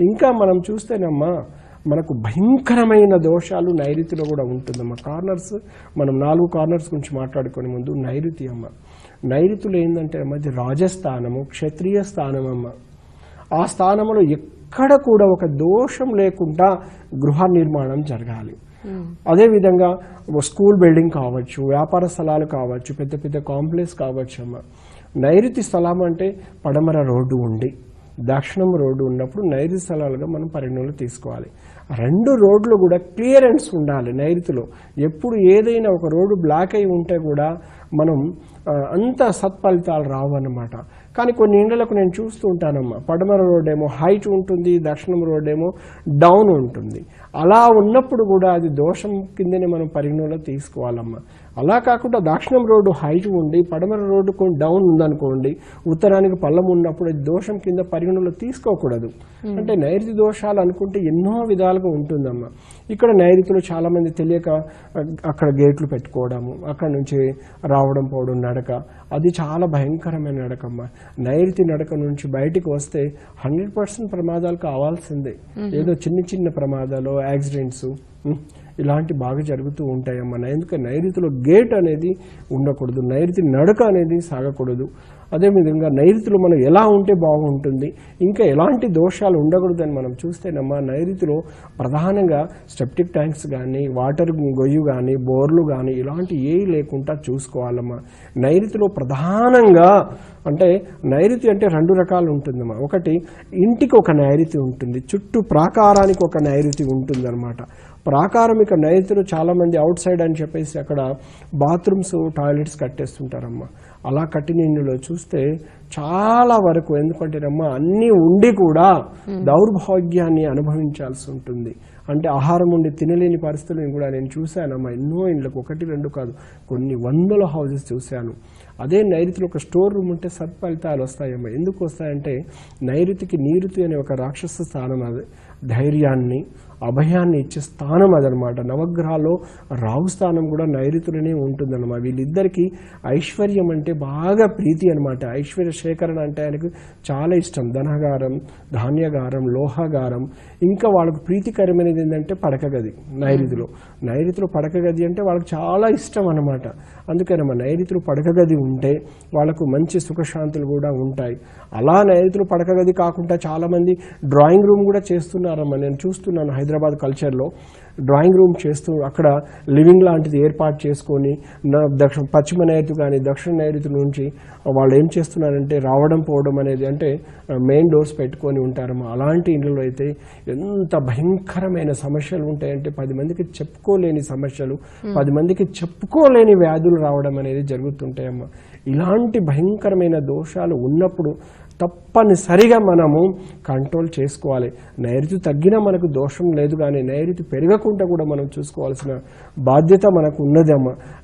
ఇంకా మనం చూస్తేనమ్మా మనకు భయంకరమైన దోషాలు నైరుతిలో కూడా ఉంటుందమ్మా. కార్నర్స్ మనం నాలుగు కార్నర్స్ గురించి మాట్లాడుకునే ముందు నైరుతి అమ్మ. నైరుతులు ఏంటంటే అమ్మ ఇది రాజస్థానము క్షత్రియ స్థానం అమ్మ. ఆ స్థానంలో ఎక్కడ కూడా ఒక దోషం లేకుండా గృహ నిర్మాణం జరగాలి. అదేవిధంగా స్కూల్ బిల్డింగ్ కావచ్చు వ్యాపార స్థలాలు కావచ్చు పెద్ద పెద్ద కాంప్లెక్స్ కావచ్చు అమ్మ. నైరుతి స్థలం అంటే పడమర రోడ్డు ఉండి దక్షిణం రోడ్డు ఉన్నప్పుడు నైరుతి స్థలాలుగా మనం పరిగణలో తీసుకోవాలి. రెండు రోడ్లు కూడా క్లియరెన్స్ ఉండాలి నైరుతిలో. ఎప్పుడు ఏదైనా ఒక రోడ్డు బ్లాక్ అయి ఉంటే కూడా మనం అంత సత్ఫలితాలు రావు అన్నమాట కానీ కొన్ని ఇండ్లకు నేను చూస్తూ ఉంటానమ్మా. పడమర రోడ్ ఏమో హైట్ ఉంటుంది దక్షిణం రోడ్ ఏమో డౌన్ ఉంటుంది. అలా ఉన్నప్పుడు కూడా అది దోషం కిందనే మనం పరిగణలో తీసుకోవాలమ్మా. అలా కాకుండా దక్షిణం రోడ్డు హైట్ ఉండి పడమర రోడ్డు కొన్ని డౌన్ ఉందనుకోండి ఉత్తరానికి పల్లం ఉన్నప్పుడు అది దోషం కింద పరిగణలో తీసుకోకూడదు. అంటే నైరుతి దోషాలు అనుకుంటే ఎన్నో విధాలుగా ఉంటుందమ్మా. ఇక్కడ నైరుతిలో చాలా మంది తెలియక అక్కడ గేట్లు పెట్టుకోవడము అక్కడ నుంచి రావడం పోవడం నడక. అది చాలా భయంకరమైన నడకమ్మ నైరుతి నడక నుంచి బయటికి వస్తే హండ్రెడ్ పర్సెంట్ ప్రమాదాలు కావాల్సిందే. ఏదో చిన్న చిన్న ప్రమాదాలు యాక్సిడెంట్స్ ఇలాంటి బాగా జరుగుతూ ఉంటాయమ్మా. ఎందుకంటే నైరుతిలో గేట్ అనేది ఉండకూడదు. నైరుతి నడక అనేది సాగకూడదు. అదేవిధంగా నైరుతిలో మనం ఎలా ఉంటే బాగుంటుంది ఇంకా ఎలాంటి దోషాలు ఉండకూడదని మనం చూస్తేనమ్మా నైరుతిలో ప్రధానంగా స్టెప్టిక్ ట్యాంక్స్ కానీ వాటర్ గొయ్యి కానీ బోర్లు కానీ ఇలాంటి ఏవి లేకుండా చూసుకోవాలమ్మా. నైరుతిలో ప్రధానంగా అంటే నైరుతి అంటే రెండు రకాలు ఉంటుందమ్మా. ఒకటి ఇంటికి ఒక నైరుతి ఉంటుంది చుట్టూ ప్రాకారానికి ఒక నైరుతి ఉంటుందన్నమాట. ప్రాకారమిక నైరుతిలో చాలామంది అవుట్ సైడ్ అని చెప్పేసి అక్కడ బాత్రూమ్స్ టాయిలెట్స్ కట్టేస్తుంటారమ్మా. అలా కట్టిన చూసి చూస్తే చాలా వరకు ఎందుకంటేనమ్మా అన్నీ ఉండి కూడా దౌర్భాగ్యాన్ని అనుభవించాల్సి ఉంటుంది. అంటే ఆహారం ఉండి తినలేని పరిస్థితులను కూడా నేను చూశానమ్మా ఎన్నో ఇండ్లకు ఒకటి రెండు కాదు కొన్ని వందల హౌసెస్ చూశాను. అదే నైరుతిలో ఒక స్టోర్ రూమ్ ఉంటే సత్ఫలితాలు వస్తాయమ్మా. ఎందుకు వస్తాయంటే నైరుతికి నీరుతి అనే ఒక రాక్షస స్థానం అది. ధైర్యాన్ని అభయాన్ని ఇచ్చే స్థానం అదనమాట. నవగ్రహాల్లో రావు స్థానం కూడా నైరుతులనే ఉంటుందన్నమాట. వీళ్ళిద్దరికీ ఐశ్వర్యం అంటే బాగా ప్రీతి అనమాట ఐశ్వర్య సేకరణ అంటే ఆయనకు చాలా ఇష్టం. ధనగారం ధాన్యగారం లోహగారం. ఇంకా వాళ్ళకు ప్రీతికరమైనది ఏంటంటే పడక గది నైరుతిలో. నైరుతిలో పడకగది అంటే వాళ్ళకి చాలా ఇష్టం అనమాట అందుకని మా నైరుతులు పడకగది ఉంటే వాళ్ళకు మంచి సుఖశాంతులు కూడా ఉంటాయి. అలా నైరుతులు పడకగది కాకుండా చాలామంది డ్రాయింగ్ రూమ్ కూడా చేస్తున్నారమ్మా నేను చూస్తున్నాను హైదరాబాద్ కల్చర్లో డ్రాయింగ్ రూమ్ చేస్తూ అక్కడ లివింగ్ లాంటిది ఏర్పాటు చేసుకొని దక్షిణ పశ్చిమ నైరుతి కానీ దక్షిణ నైరుతి నుంచి వాళ్ళు ఏం చేస్తున్నారంటే రావడం పోవడం అనేది అంటే మెయిన్ డోర్స్ పెట్టుకొని ఉంటారమ్మా అలాంటి ఇండ్లలో అయితే ఎంత భయంకరమైన సమస్యలు ఉంటాయంటే పది మందికి చెప్పుకోలేని సమస్యలు పది మందికి చెప్పుకోలేని వ్యాధులు రావడం అనేది జరుగుతుంటాయమ్మా. ఇలాంటి భయంకరమైన దోషాలు ఉన్నప్పుడు తప్పనిసరిగా మనము కంట్రోల్ చేసుకోవాలి. నైరుతి తగ్గినా మనకు దోషం లేదు కానీ నైరుతి పెరగకుండా కూడా మనం చూసుకోవాల్సిన బాధ్యత మనకు ఉన్నదమ్మా.